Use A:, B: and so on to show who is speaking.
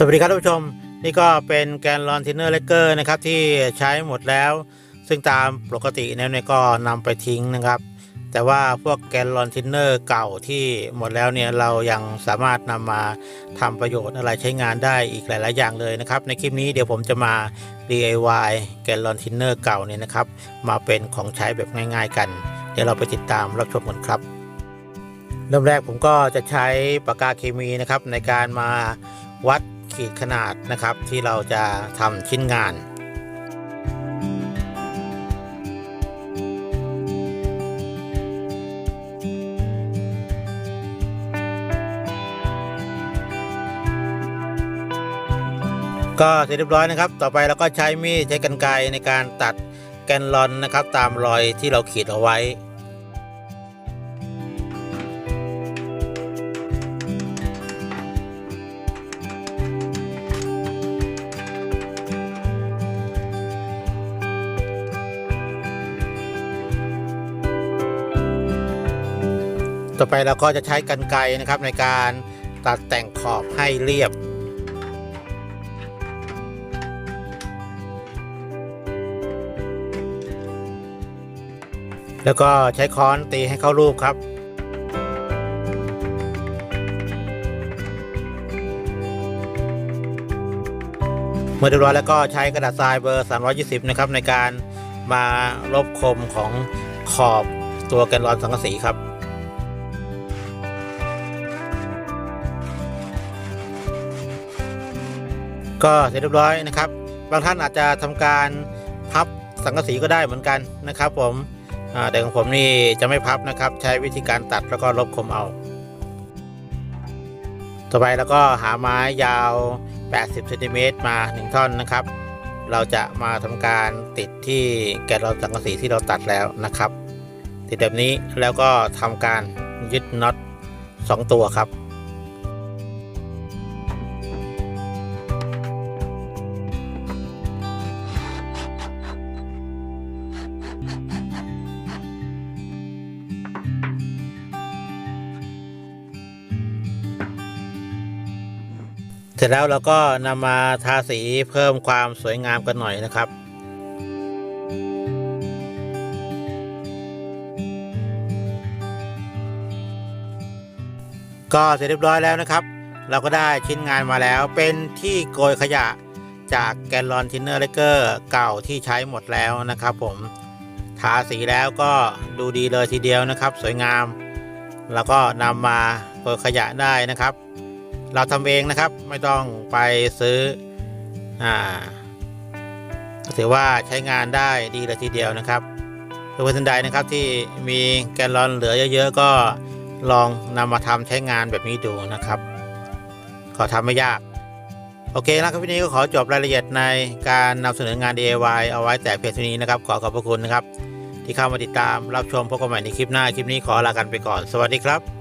A: สวัสดีครับท่านผู้ชม นี่ก็เป็นแกนลอนทินเนอร์เลกเกอร์นะครับที่ใช้หมดแล้ว ซึ่งตามปกติแล้วเนี่ยก็นำไปทิ้งนะครับ แต่ว่าพวกแกนลอนทินเนอร์เก่าที่หมดแล้วเนี่ยเรายังสามารถนำมาทำประโยชน์อะไรใช้งานได้อีกหลาย ๆ อย่างเลยนะครับ ในคลิปนี้เดี๋ยวผมจะมา DIY แกนลอนทินเนอร์เก่าเนี่ยนะครับ มาเป็นของใช้แบบง่าย ๆ กัน เดี๋ยวเราไปติดตามรับชมกันครับ เริ่มแรกผมก็จะใช้ปากกาเคมีนะครับในการมาวัด ขีดขนาดนะครับที่เราจะทำชิ้นงานก็เสร็จเรียบร้อยนะครับ ต่อไปเราก็ใช้มีดใช้กรรไกรในการตัดแกนลอนนะครับ ตามรอยที่เราขีดเอาไว้ ต่อไปเราก็จะใช้กรรไกรนะครับในการตัดแต่งขอบให้เรียบแล้วก็ใช้ค้อนตีให้เข้ารูปครับ เมื่อเรียบร้อยแล้วก็ใช้กระดาษทรายเบอร์ 320 นะครับ ในการมาลบคมของขอบตัวแกนลอนสังกะสีครับ ก็เสร็จเรียบร้อยนะครับ บางท่านอาจจะทำการพับสังกะสีก็ได้เหมือนกันนะครับผมแต่ของผมนี่จะไม่พับนะครับ ใช้วิธีการตัดแล้วก็ลบคมเอา ต่อไปแล้วก็หาไม้ยาว 80เซนติเมตรมา 1 ท่อนนะครับ เราจะมาทำการติดที่แกนลอนสังกะสีที่เราตัดแล้วนะครับ ติดแบบนี้แล้วก็ทำการยึดน็อต2ตัวครับ เสร็จแล้วเราก็นำมาทาสีเพิ่มความสวยงามกันหน่อยนะครับก็เสร็จเรียบร้อยแล้วนะครับ เราก็ได้ชิ้นงานมาแล้วเป็นที่โกยขยะจากแกนลอนทินเนอร์เลเกอร์เก่าที่ใช้หมดแล้วนะครับ ผมทาสีแล้วก็ดูดีเลยทีเดียวนะครับ สวยงาม แล้วก็นำมาโกยขยะได้นะครับ เราทำเองนะครับ ไม่ต้องไปซื้ออ่าถือว่าใช้งานได้ดีเลยทีเดียวนะครับเพื่อนท่านใดนะครับที่มีแกนลอนเหลือเยอะๆก็ลองนำมาทำใช้งานแบบนี้ดูนะครับขอทำไม่ยาก โอเคนะครับวันนี้ก็ขอจบรายละเอียดในการนำเสนองาน DIY เอาไว้แต่เพียงเท่านี้นะครับ ขอขอบพระคุณนะครับ ที่เข้ามาติดตามรับชมพบกันใหม่ในคลิปหน้าคลิปนี้ขอลากันไปก่อน สวัสดีครับ